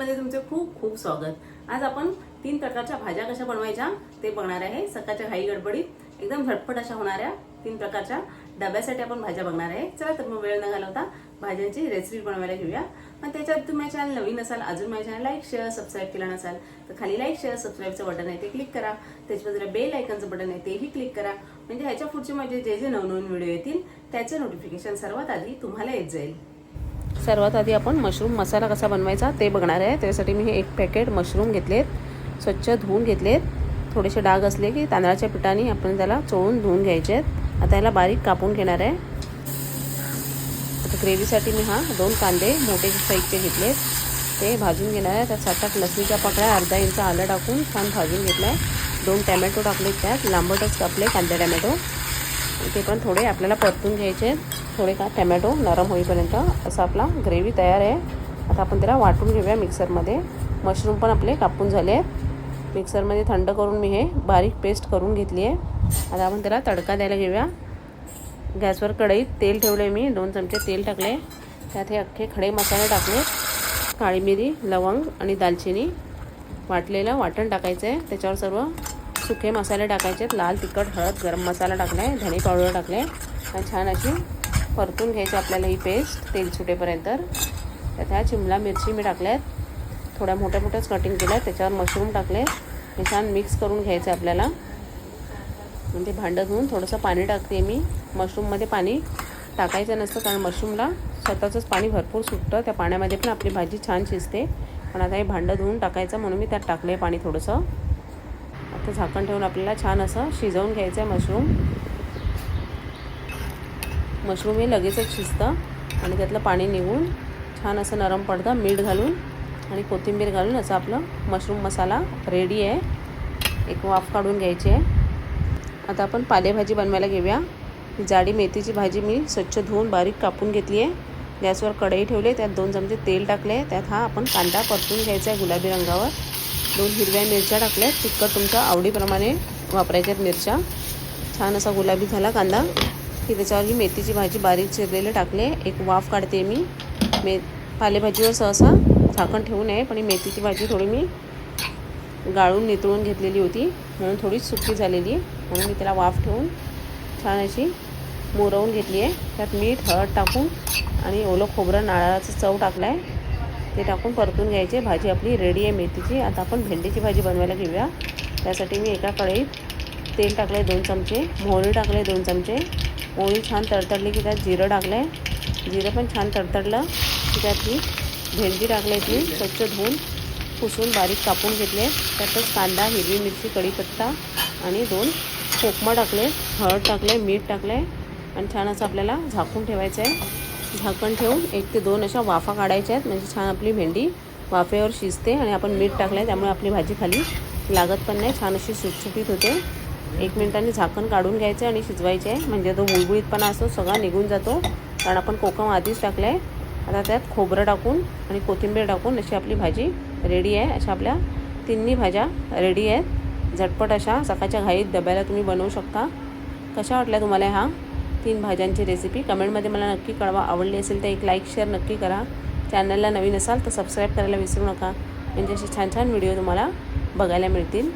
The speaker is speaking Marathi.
मध्ये तुमचे खूप खूप स्वागत. आज आपण तीन प्रकारच्या भाज्या कशा बनवायच्या ते बघणार आहे. सकाळच्या घाई गडबडीत एकदम झटपट अशा होणाऱ्या तीन प्रकारच्या डब्यासाठी आपण भाज्या बघणार आहे. चला तर मग वेळ न घालवता भाज्यांची रेसिपी बनवायला घेऊया. आणि त्याच्यात तुम्ही माझ्या चॅनल नवीन असाल अजून माझ्या चॅनल लाईक शेअर सबस्क्राईब केला नसाल तर खाली लाईक शेअर सबस्क्राईबचं बटन आहे ते क्लिक करा. त्याच्या बेल आयकनचं बटन आहे तेही क्लिक करा. म्हणजे ह्याच्या पुढचे माझे जे जे नवनवीन व्हिडिओ येतील त्याचे नोटिफिकेशन सर्वात आधी तुम्हाला येत जाईल. सर्वात आधी आपण मशरूम मसाला कसा बनवायचा ते बघणार आहे. त्यासाठी मी हे एक पॅकेट मशरूम घेतलेत. स्वच्छ धुवून घेतलेत. थोडेसे डाग असले की तांदळाच्या पिठाने आपण त्याला चोळून धुवून घ्यायचे आहेत. आता याला बारीक कापून घेणार आहे. आता ग्रेव्हीसाठी मी हा दोन कांदे मोठे साईजचे घेतलेत. ते भाजून घेणार आहे. त्यात सात आठ लसणीच्या पाकळ्या अर्धा इंच आलं टाकून छान भाजून घेतलं आहे दोन टॅमॅटो टाकलेत त्यात. लांबटच कापले कांदे टॅमॅटो ते पण थोडे आपल्याला परतून घ्यायचे आहेत. थोडे का टॅमॅटो नरम होईपर्यंत असा आपला ग्रेव्ही तयार आहे. आता आपण त्याला वाटून घेऊया मिक्सरमध्ये. मशरूम पण आपले कापून झाले आहेत. मिक्सरमध्ये थंड करून मी हे बारीक पेस्ट करून घेतली आहे. आता आपण त्याला तडका द्यायला घेऊया. गॅसवर कढईत तेल ठेवले मी. दोन चमचे तेल टाकले. त्यात हे अख्खे खडे मसाले टाकले. काळी मिरी लवंग आणि दालचिनी. वाटलेलं वाटण टाकायचं आहे. त्याच्यावर सर्व सुके मसाले टाकायचे आहेत. लाल तिखट हळद गरम मसाला टाकला आहे धणे पावडर टाकले. आणि छान अशी परतून घ्यायची आपल्याला ही पेस्ट तेल सुटेपर्यंत. त्यात ह्या चिमला मिरची मी टाकल्या आहेत थोड्या मोठ्या मोठ्याच कटिंग केल्या आहेत त्याच्यावर मशरूम टाकले. हे छान मिक्स करून घ्यायचं आपल्याला. म्हणजे भांडं धुवून थोडंसं पाणी टाकते मी. मशरूममध्ये पाणी टाकायचं नसतं कारण मशरूमला स्वतःचंच पाणी भरपूर सुटतं. त्या पाण्यामध्ये पण आपली भाजी छान शिजते. पण आता हे भांडं धुवून टाकायचं म्हणून मी त्यात टाकलं आहे पाणी थोडंसं. आता झाकण ठेवून आपल्याला छान असं शिजवून घ्यायचं आहे मशरूम मशरूम हे लगेचच शिजतं आणि त्यातलं पाणी निघून छान असं नरम पडतं मीठ घालून आणि कोथिंबीर घालून असं आपलं मशरूम मसाला रेडी आहे. एक वाफ काढून घ्यायची आहे. आता आपण पालेभाजी बनवायला घेऊया. ही जाडी मेथीची भाजी मी स्वच्छ धुवून बारीक कापून घेतली आहे. गॅसवर कढई ठेवली त्यात दोन चमचे तेल टाकले त्यात हा आपण कांदा परतून घ्यायचा आहे गुलाबी रंगावर. दोन हिरव्या मिरच्या टाकल्या तिखट तुमच्या आवडीप्रमाणे वापरायच्या आहेत मिरच्या. छान असा गुलाबी झाला कांदा. की त्याच्यावर ही मेथीची भाजी बारीक चिरलेले टाकले. एक वाफ काढते मी. मे पालेभाजीवर सहसा झाकण ठेवू नये पण ही मेथीची भाजी थोडी मी गाळून नितळून घेतलेली होती. म्हणून थोडी सुकी झालेली. म्हणून मी त्याला वाफ ठेवून छान अशी मोरवून घेतली आहे त्यात मीठ हळद टाकून आणि ओलं खोबरं नारळाचं चव टाकलं आहे ते टाकून परतून घ्यायचे. भाजी आपली रेडी आहे मेथीची. आता आपण भेंडीची भाजी बनवायला घेऊया. त्यासाठी मी एका कढईत तेल टाकले दोन चमचे मोहरी टाकले दोन चमचे. मोहरी छान तडतडली की त्यात जिरं टाकलं आहे जिरं पण छान तडतडलं की त्यात ती भेंडी टाकली ती स्वच्छ धुवून पुसून बारीक कापून घेतले. त्यातच कांदा हिरवी मिरची कढीपत्ता आणि दोन कोकमा टाकले. हळद टाकले मीठ टाकले आणि छान असं आपल्याला झाकून ठेवायचं आहे झाकण ठेवून एक ते दोन अशा वाफा काढायच्या आहेत. म्हणजे छान आपली भेंडी वाफेवर शिजते आणि आपण मीठ टाकलं आहे त्यामुळे आपली भाजी खाली लागत पण नाही. छान अशी सुटसुटीत होते. एक मिनटांनी झाकण काढून घ्यायचं आणि शिजवायचे. आहे म्हणजे तो गुळगुळीतपणा असतो सगळा निघून जातो. कारण आपण कोकम आधीच टाकलं आहे आता त्यात खोबरं टाकून आणि कोथिंबीर टाकून अशी आपली भाजी रेडी आहे. अशा आपल्या तिन्ही भाज्या रेडी आहेत. झटपट अशा सकाळच्या घाईत डब्याला तुम्ही बनवू शकता. कशा वाटल्या तुम्हाला ह्या तीन भाज्यांची रेसिपी कमेंटमध्ये मला नक्की कळवा. आवडली असेल तर एक लाईक शेअर नक्की करा. चॅनलला नवीन असाल तर सबस्क्राईब करायला विसरू नका. म्हणजे असे छान छान व्हिडिओ तुम्हाला बघायला मिळतील.